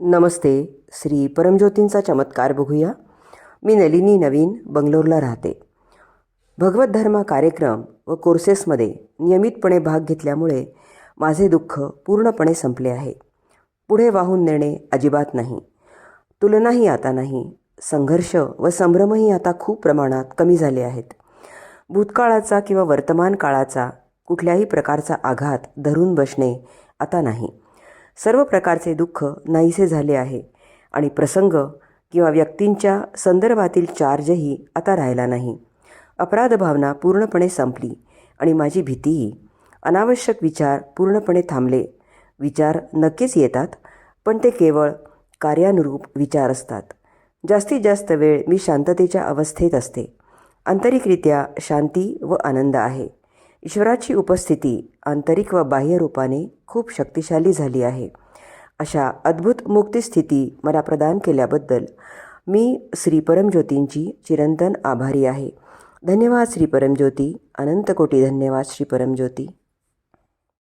नमस्ते श्री परमज्योतींचा चमत्कार बघूया. मी नलिनी नवीन बंगलोरला राहते. भगवत धर्मा कार्यक्रम व कोर्सेसमध्ये नियमितपणे भाग घेतल्यामुळे माझे दुःख पूर्णपणे संपले आहे. पुढे वाहून नेणे अजिबात नाही. तुलनाही आता नाही. संघर्ष व संभ्रमही आता खूप प्रमाणात कमी झाले आहेत. भूतकाळाचा किंवा वर्तमान काळाचा कुठल्याही प्रकारचा आघात धरून बसणे आता नाही. सर्व प्रकारचे दुःख नाहीसे झाले आहे आणि प्रसंग किंवा व्यक्तींच्या संदर्भातील चार्जही आता राहिला नाही. अपराध भावना पूर्णपणे संपली आणि माझी भीतीही. अनावश्यक विचार पूर्णपणे थांबले. विचार नक्कीच येतात पण ते केवळ कार्यानुरूप विचार असतात. जास्तीत जास्त वेळ मी शांततेच्या अवस्थेत असते. आंतरिकरित्या शांती व आनंद आहे. ईश्वराची उपस्थिती आंतरिक व बाह्य रूपाने खूप शक्तिशाली झाली आहे. अशा अद्भुत मुक्तिस्थिती मला प्रदान केल्याबद्दल मी श्री परमज्योतींची चिरंतन आभारी आहे. धन्यवाद श्री परमज्योती. अनंत कोटी धन्यवाद श्री परमज्योती.